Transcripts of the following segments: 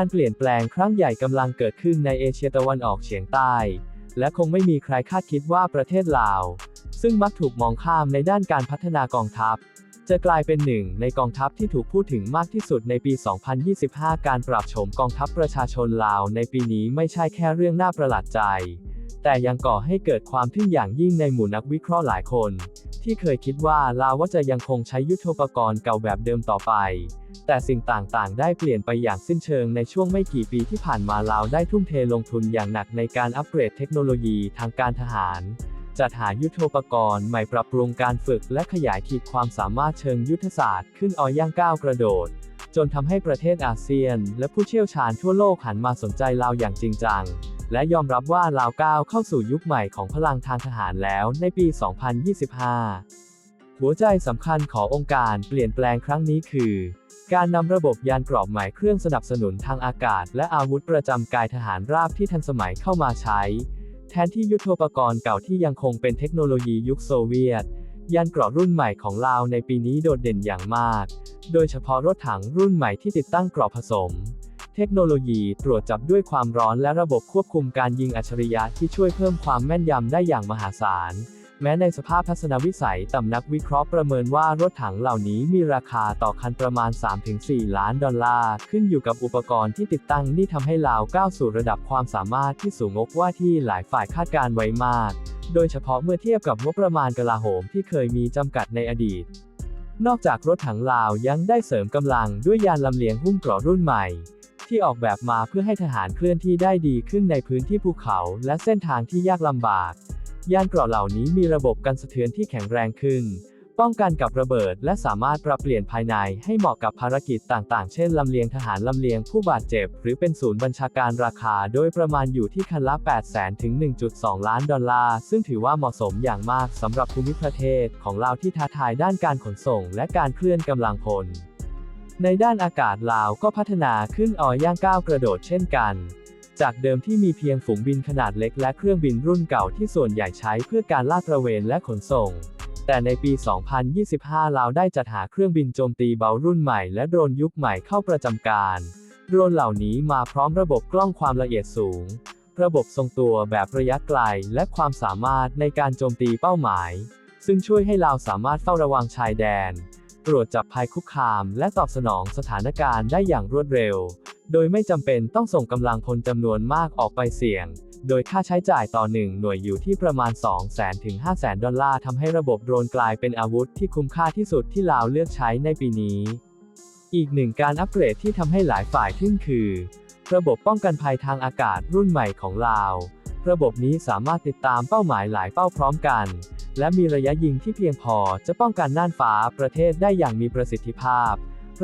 การเปลี่ยนแปลงครั้งใหญ่กำลังเกิดขึ้นในเอเชียตะวันออกเฉียงใต้ และคงไม่มีใครคาดคิดว่าประเทศลาว ซึ่งมักถูกมองข้ามในด้านการพัฒนากองทัพ จะกลายเป็นหนึ่งในกองทัพที่ถูกพูดถึงมากที่สุดในปี 2025 การปรับโฉมกองทัพประชาชนลาวในปีนี้ไม่ใช่แค่เรื่องน่าประหลาดใจ แต่ยังก่อให้เกิดความทึ่งอย่างยิ่งในหมู่นักวิเคราะห์หลายคน ที่เคยคิดว่าลาวาจะยังคงใช้ยุทโธปกรณ์เก่าแบบเดิมต่อไป แต่สิ่งต่างๆ ได้เปลี่ยนไปอย่างสิ้นเชิงในช่วงไม่กี่ปีที่ผ่านมาลาวได้ทุ่มเทลงทุนอย่างหนักในการอัปเกรดเทคโนโลยีทางการทหารจัดหายุทธปกรณ์ใหม่ปรับปรุงการฝึกและขยายขีดความสามารถเชิงยุทธศาสตร์ขึ้นออย่างก้าวกระโดด จนทำให้ประเทศอาเซียน และผู้เชี่ยวชาญทั่วโลกหันมาสนใจลาวอย่างจริงจัง และยอมรับว่าลาวก้าวเข้าสู่ยุคใหม่ของพลังทางทหารแล้วในปี 2025 หัวใจสำคัญขององค์การเปลี่ยนแปลงครั้งนี้คือ การนำระบบยานกรอบใหม่เครื่องสนับสนุนทางอากาศ และอาวุธประจำกายทหารราบที่ทันสมัยเข้ามาใช้ แทนที่ยุทโธปกรณ์เก่าที่ยังคงเป็นเทคโนโลยียุคโซเวียตยานเกราะรุ่นใหม่ของลาวในปีนี้โดดเด่นอย่างมาก โดยเฉพาะรถถังรุ่นใหม่ที่ติดตั้งเกราะผสม เทคโนโลยีตรวจจับด้วยความร้อนและระบบควบคุมการยิงอัจฉริยะที่ช่วยเพิ่มความแม่นยำได้อย่างมหาศาล แม้ในสภาพทัศนวิสัยต่ำนักวิเคราะห์ประเมินว่ารถถังเหล่านี้มีราคาต่อคันประมาณ 3-4 ล้านดอลลาร์ ขึ้นอยู่กับอุปกรณ์ที่ติดตั้งนี่ทำให้ลาวก้าวสู่ระดับความสามารถที่สูงกว่าที่หลายฝ่ายคาดการไว้มาก โดยเฉพาะเมื่อเทียบกับงบประมาณกลาโหมที่เคยมีจำกัดในอดีต นอกจากรถถังลาวยังได้เสริมกำลังด้วยยานลำเลียงหุ้มเกราะรุ่นใหม่ ที่ออกแบบมาเพื่อให้ทหารเคลื่อนที่ได้ดีขึ้นในพื้นที่ภูเขา และเส้นทางที่ยากลำบาก ยานเกราะเหล่านี้มีระบบกันสะเทือนที่แข็งแรงขึ้น ป้องกันกับระเบิด และสามารถปรับเปลี่ยนภายในให้เหมาะกับภารกิจต่างๆ เช่นลำเลียงทหารลำเลียงผู้บาดเจ็บ หรือเป็นศูนย์บัญชาการราคาโดยประมาณอยู่ที่คันละ 8 0 0 0 0ถึง 1.2 ล้านดอลลาร์ ซึ่งถือว่าเหมาะสมอย่างมากสำหรับภูมิประเทศของลาที่ท้าทายด้านการขนส่ง และการเคลื่อนกำลังพล ในด้านอากาศลาวก็พัฒนาขึ้นออย่างก้าวกระโดดเช่นกัน จากเดิมที่มีเพียงฝูงบินขนาดเล็กและเครื่องบินรุ่นเก่าที่ส่วนใหญ่ใช้เพื่อการลาดตระเวนและขนส่ง แต่ในปี 2025 ลาวได้จัดหาเครื่องบินโจมตีเบารุ่นใหม่และโดรนยุคใหม่เข้าประจำการ โดรนเหล่านี้มาพร้อมระบบกล้องความละเอียดสูง ระบบทรงตัวแบบระยะไกล และความสามารถในการโจมตีเป้าหมาย ซึ่งช่วยให้ลาวสามารถเฝ้าระวังชายแดน ตรวจจับภัยคุกคาม และตอบสนองสถานการณ์ได้อย่างรวดเร็ว โดยไม่จำเป็นต้องส่งกำลังพลจำนวนมากออกไปเสี่ยง โดยค่าใช้จ่ายต่อหนึ่งหน่วยอยู่ที่ประมาณ 200,000ถึง500,000 ดอลลาร์ทำให้ระบบโดรนกลายเป็นอาวุธที่คุ้มค่าที่สุดที่ลาวเลือกใช้ในปีนี้ อีกหนึ่งการอัปเกรดที่ทำให้หลายฝ่ายทึ่งคือ ระบบป้องกันภัยทางอากาศรุ่นใหม่ของลาว ระบบนี้สามารถติดตามเป้าหมายหลายเป้าพร้อมกัน และมีระยะยิงที่เพียงพอจะป้องกันน่านฟ้าประเทศได้อย่างมีประสิทธิภาพ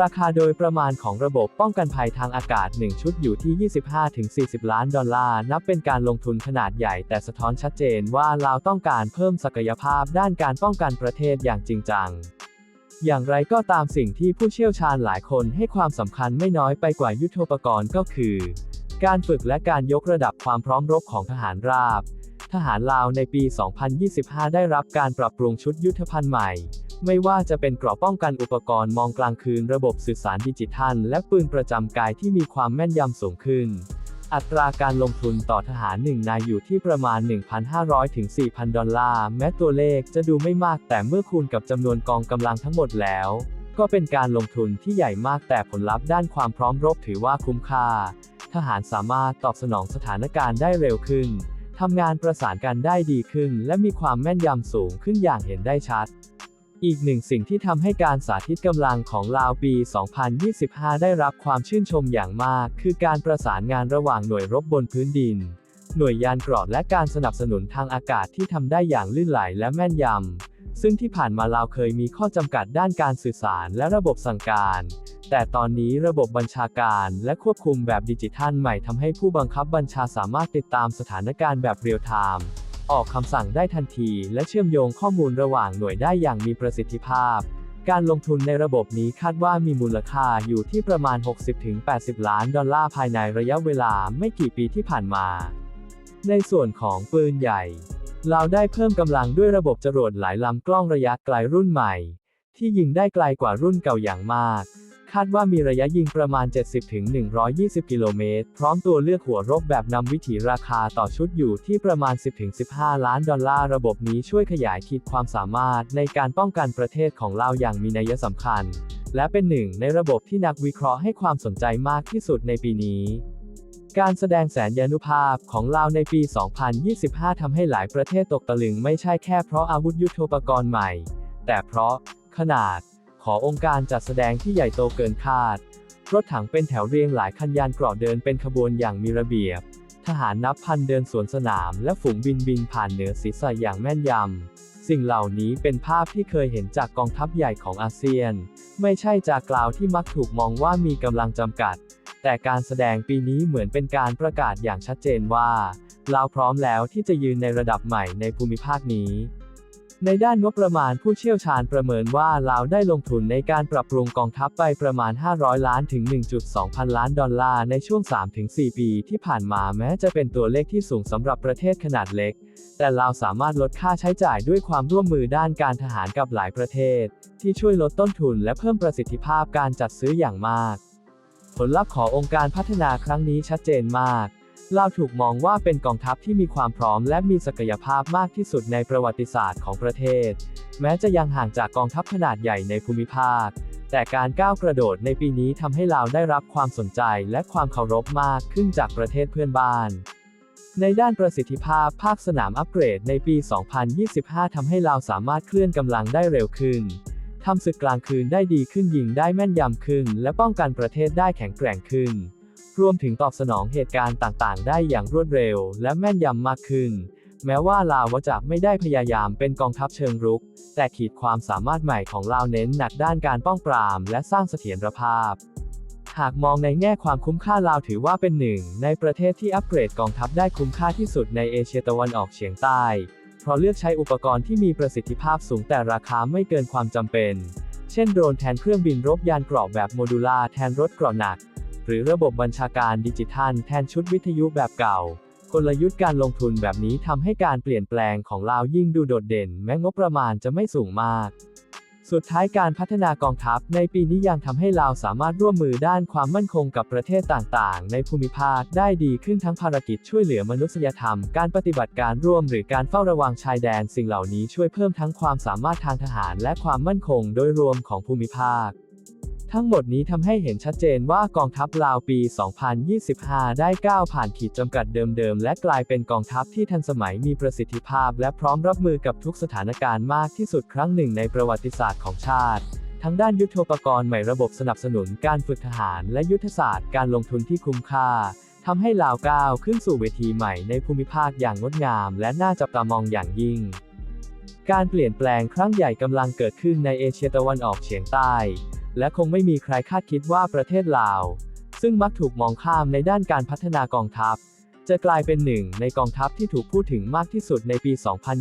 ราคาโดยประมาณของระบบป้องกันภัยทางอากาศ 1 ชุดอยู่ที่ 25-40 ล้านดอลลาร์ นับเป็นการลงทุนขนาดใหญ่แต่สะท้อนชัดเจนว่าลาวต้องการเพิ่มศักยภาพด้านการป้องกันประเทศอย่างจริงจังอย่างไรก็ตามสิ่งที่ผู้เชี่ยวชาญหลายคนให้ความสำคัญไม่น้อยไปกว่ายุทโธปกรณ์ก็คือ การฝึกและการยกระดับความพร้อมรบของทหารราบ ทหารลาวในปี 2025 ได้รับการปรับปรุงชุดยุทธภัณฑ์ใหม่ ไม่ว่าจะเป็นเกราะป้องกันอุปกรณ์มองกลางคืนระบบสื่อสารดิจิทัล และปืนประจำกายที่มีความแม่นยำสูงขึ้น อัตราการลงทุนต่อทหารหนึ่งนายอยู่ที่ประมาณ 1,500 ถึง 4,000 ดอลลาร์ แม้ตัวเลขจะดูไม่มากแต่เมื่อคูณกับจำนวนกองกำลังทั้งหมดแล้วก็เป็นการลงทุนที่ใหญ่มากแต่ผลลัพธ์ด้านความพร้อมรบถือว่าคุ้มค่า ทหารสามารถตอบสนองสถานการณ์ได้เร็วขึ้น ทำงานประสานกันได้ดีขึ้น และมีความแม่นยำสูงขึ้นอย่างเห็นได้ชัด อีกหนึ่งสิ่งที่ทำให้การสาธิตกำลังของลาวปี 2025 ได้รับความชื่นชมอย่างมาก คือการประสานงานระหว่างหน่วยรบบนพื้นดิน หน่วยยานเกราะและการสนับสนุนทางอากาศที่ทำได้อย่างลื่นไหลและแม่นยำ ซึ่งที่ผ่านมาลาวเคยมีข้อจำกัดด้านการสื่อสารและระบบสั่งการ แต่ตอนนี้ระบบบัญชาการและควบคุมแบบดิจิทัลใหม่ทำให้ผู้บังคับบัญชาสามารถติดตามสถานการณ์แบบเรียลไทม์ออกคำสั่งได้ทันทีและเชื่อมโยงข้อมูลระหว่างหน่วยได้อย่างมีประสิทธิภาพ การลงทุนในระบบนี้คาดว่ามีมูลค่าอยู่ที่ประมาณ 60-80 ล้านดอลลาร์ภายในระยะเวลาไม่กี่ปีที่ผ่านมา ในส่วนของปืนใหญ่ เราได้เพิ่มกำลังด้วยระบบจรวดหลายลำกล้องระยะไกลรุ่นใหม่ ที่ยิงได้ไกลกว่ารุ่นเก่าอย่างมาก คาดว่ามีระยะยิงประมาณ 70-120 กิโลเมตร พร้อมตัวเลือกหัวรบแบบนำวิถีราคาต่อชุดอยู่ที่ประมาณ 10-15 ล้านดอลลาร์ระบบนี้ช่วยขยายขีดความสามารถในการป้องกันประเทศของลาวอย่างมีนัยสำคัญ และเป็นหนึ่งในระบบที่นักวิเคราะห์ให้ความสนใจมากที่สุดในปีนี้ การแสดงแสนยานุภาพของลาวในปี 2025 ทำให้หลายประเทศตกตะลึงไม่ใช่แค่เพราะอาวุธยุทโธปกรณ์ใหม่ แต่เพราะ ขนาด ขององค์การจัดแสดงที่ใหญ่โตเกินคาด รถถังเป็นแถวเรียงหลายคันยานเกราะเดินเป็นขบวนอย่างมีระเบียบ ทหารนับพันเดินสวนสนามและฝูงบินบินผ่านเหนือศีรษะอย่างแม่นยำ สิ่งเหล่านี้เป็นภาพที่เคยเห็นจากกองทัพใหญ่ของอาเซียน ไม่ใช่จากกล่าวที่มักถูกมองว่ามีกำลังจำกัด แต่การแสดงปีนี้เหมือนเป็นการประกาศอย่างชัดเจนว่า ลาวพร้อมแล้วที่จะยืนในระดับใหม่ในภูมิภาคนี้ ในด้านงบประมาณผู้เชี่ยวชาญประเมินว่าลาวได้ลงทุนในการปรับปรุงกองทัพไปประมาณ 500 ล้านถึง 1.2 พันล้านดอลลาร์ในช่วง 3-4 ปีที่ผ่านมาแม้จะเป็นตัวเลขที่สูงสำหรับประเทศขนาดเล็ก แต่ลาวสามารถลดค่าใช้จ่ายด้วยความร่วมมือด้านการทหารกับหลายประเทศ ที่ช่วยลดต้นทุนและเพิ่มประสิทธิภาพการจัดซื้ออย่างมาก ผลลัพธ์ขององค์การพัฒนาครั้งนี้ชัดเจนมากลาวถูกมองว่าเป็นกองทัพที่มีความพร้อมและมีศักยภาพมากที่สุดในประวัติศาสตร์ของประเทศ แม้จะยังห่างจากกองทัพขนาดใหญ่ในภูมิภาค แต่การก้าวกระโดดในปีนี้ทำให้ลาวได้รับความสนใจและความเคารพมากขึ้นจากประเทศเพื่อนบ้าน ในด้านประสิทธิภาพภาคสนามอัปเกรดในปี 2025ทำให้ลาวสามารถเคลื่อนกำลังได้เร็วขึ้น ทำศึกกลางคืนได้ดีขึ้นยิงได้แม่นยำขึ้น และป้องกันประเทศได้แข็งแกร่งขึ้น รวมถึงตอบสนองเหตุการณ์ต่างๆ ได้อย่างรวดเร็ว และแม่นยำมากขึ้น แม้ว่าลาวจะไม่ได้พยายามเป็นกองทัพเชิงรุก แต่ขีดความสามารถใหม่ของลาวเน้นหนักด้านการป้องปราม และสร้างเสถียรภาพ หากมองในแง่ความคุ้มค่าลาวถือว่าเป็นหนึ่ง ในประเทศที่อัปเกรดกองทัพได้คุ้มค่าที่สุดในเอเชียตะวันออกเฉียงใต้ เพราะเลือกใช้อุปกรณ์ที่มีประสิทธิภาพสูงแต่ราคาไม่เกินความจำเป็น เช่นโดรนแทนเครื่องบินรบยานเกราะแบบโมดูลาร์แทนรถเกราะหนัก หรือระบบบัญชาการดิจิทัลแทนชุดวิทยุแบบเก่ากลยุทธ์การลงทุนแบบนี้ทำให้การเปลี่ยนแปลงของลาวยิ่งดูโดดเด่น แม้งบประมาณจะไม่สูงมาก สุดท้ายการพัฒนากองทัพในปีนี้ยังทำให้ลาวสามารถร่วมมือด้านความมั่นคงกับประเทศต่างๆ ในภูมิภาคได้ดีขึ้นทั้งภารกิจช่วยเหลือมนุษยธรรม การปฏิบัติการร่วมหรือการเฝ้าระวังชายแดนสิ่งเหล่านี้ช่วยเพิ่มทั้งความสามารถทางทหารและความมั่นคงโดยรวมของภูมิภาค ทั้งหมดนี้ทำให้เห็นชัดเจนว่ากองทัพลาวปี 2025 ได้ก้าวผ่านขีดจำกัดเดิมๆ และกลายเป็นกองทัพที่ทันสมัยมีประสิทธิภาพ และพร้อมรับมือกับทุกสถานการณ์มากที่สุดครั้งหนึ่งในประวัติศาสตร์ของชาติทั้งด้านยุทธปกรณ์ใหม่ระบบสนับสนุนการฝึกทหารและยุทธศาสตร์การลงทุนที่คุ้มค่าทำให้ลาวก้าวขึ้นสู่เวทีใหม่ในภูมิภาคอย่างงดงาม และน่าจับตามองอย่างยิ่ง การเปลี่ยนแปลงครั้งใหญ่กำลังเกิดขึ้นในเอเชียตะวันออกเฉียงใต้ และคงไม่มีใครคาดคิดว่าประเทศลาว ซึ่งมักถูกมองข้ามในด้านการพัฒนากองทัพ จะกลายเป็นหนึ่งในกองทัพที่ถูกพูดถึงมากที่สุดในปี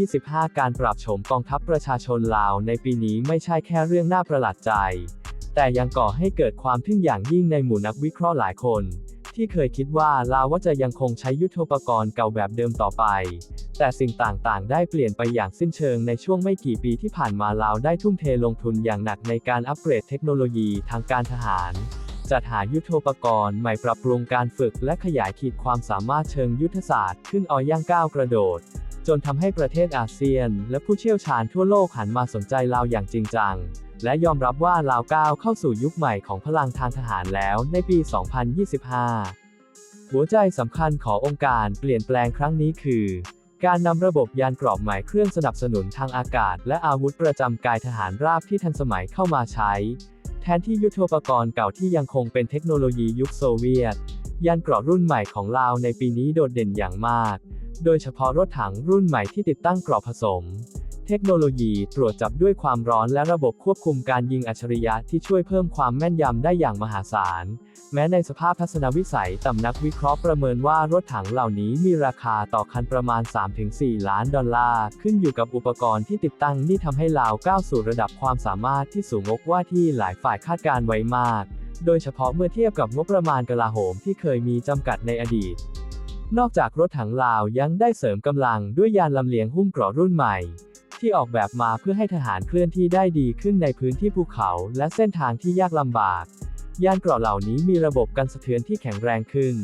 2025 การปรับโฉมกองทัพประชาชนลาวในปีนี้ไม่ใช่แค่เรื่องน่าประหลาดใจ แต่ยังก่อให้เกิดความทึ่งอย่างยิ่งในหมู่นักวิเคราะห์หลายคน ที่เคยคิดว่าลาวจะยังคงใช้ยุทโธปกรณ์เก่าแบบเดิมต่อไป แต่สิ่งต่างๆ ได้เปลี่ยนไปอย่างสิ้นเชิงในช่วงไม่กี่ปีที่ผ่านมาลาวได้ทุ่มเทลงทุนอย่างหนักในการอัปเกรดเทคโนโลยีทางการทหาร จัดหายุทโธปกรณ์ใหม่ปรับปรุงการฝึกและขยายขีดความสามารถเชิงยุทธศาสตร์ขึ้นออย่างก้าวกระโดด จนทำให้ประเทศอาเซียน และผู้เชี่ยวชาญทั่วโลกหันมาสนใจลาวอย่างจริงจัง และยอมรับว่าลาวก้าวเข้าสู่ยุคใหม่ของพลังทางทหารแล้วในปี 2025 หัวใจสำคัญขององค์การเปลี่ยนแปลงครั้งนี้คือ การนำระบบยานกรอบใหม่เครื่องสนับสนุนทางอากาศ และอาวุธประจำกายทหารราบที่ทันสมัยเข้ามาใช้ แทนที่ยุทโธปกรณ์เก่าที่ยังคงเป็นเทคโนโลยียุคโซเวียต ยานเกราะรุ่นใหม่ของลาวในปีนี้โดดเด่นอย่างมาก โดยเฉพาะรถถังรุ่นใหม่ที่ติดตั้งเกราะผสม เทคโนโลยีตรวจจับด้วยความร้อนและระบบควบคุมการยิงอัจฉริยะที่ช่วยเพิ่มความแม่นยำได้อย่างมหาศาล แม้ในสภาพทัศนวิสัยต่ำนักวิเคราะห์ประเมินว่ารถถังเหล่านี้มีราคาต่อคันประมาณ 3-4 ล้านดอลลาร์ ขึ้นอยู่กับอุปกรณ์ที่ติดตั้งนี่ทำให้ลาวก้าวสู่ระดับความสามารถที่สูงกว่าที่หลายฝ่ายคาดการไว้มาก โดยเฉพาะเมื่อเทียบกับงบประมาณกลาโหมที่เคยมีจำกัดในอดีต นอกจากรถถังลาวยังได้เสริมกำลังด้วยยานลำเลียงหุ้มเกราะรุ่นใหม่ ที่ออกแบบมาเพื่อให้ทหารเคลื่อนที่ได้ดีขึ้นในพื้นที่ภูเขา และเส้นทางที่ยากลำบาก ยานเกราะเหล่านี้มีระบบกันสะเทือนที่แข็งแรงขึ้น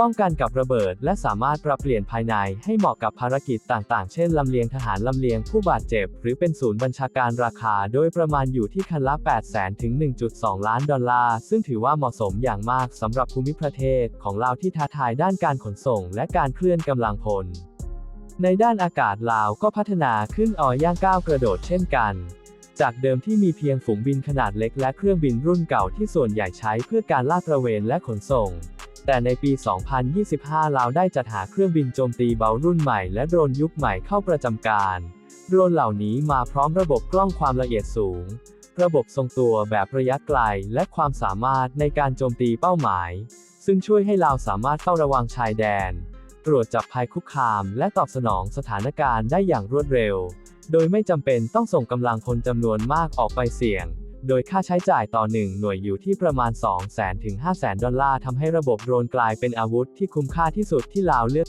ป้องกันกับระเบิด และสามารถปรับเปลี่ยนภายในให้เหมาะกับภารกิจต่างๆ เช่นลำเลียงทหารลำเลียงผู้บาดเจ็บ หรือเป็นศูนย์บัญชาการราคาโดยประมาณอยู่ที่คันละ 8 0 0 0 0 0ถึง 1.2 ล้านดอลลาร์ ซึ่งถือว่าเหมาะสมอย่างมากสำหรับภูมิประเทศของลาที่ท้าทายด้านการขนส่ง และการเคลื่อนกำลังพล ในด้านอากาศลาวก็พัฒนาขึ้นออย่างก้าวกระโดดเช่นกัน จากเดิมที่มีเพียงฝูงบินขนาดเล็กและเครื่องบินรุ่นเก่าที่ส่วนใหญ่ใช้เพื่อการลาดตระเวนและขนส่ง แต่ในปี 2025 ลาวได้จัดหาเครื่องบินโจมตีเบารุ่นใหม่และโดรนยุคใหม่เข้าประจำการโดรนเหล่านี้มาพร้อมระบบกล้องความละเอียดสูง ระบบทรงตัวแบบระยะไกล และความสามารถในการโจมตีเป้าหมาย ซึ่งช่วยให้ลาวสามารถเฝ้าระวังชายแดน ตรวจจับภัยคุกคาม และตอบสนองสถานการณ์ได้อย่างรวดเร็ว โดยไม่จำเป็นต้องส่งกำลังพลจำนวนมากออกไปเสี่ยง โดยค่าใช้จ่ายต่อหนึ่งหน่วยอยู่ที่ประมาณ 2 0 0 0 0 0 ถึง 5 0 0 0 0 0 ดอลลาร์ทำให้ระบบโดรนกลายเป็นอาวุธที่คุ้มค่าที่สุดที่ลาวเลือก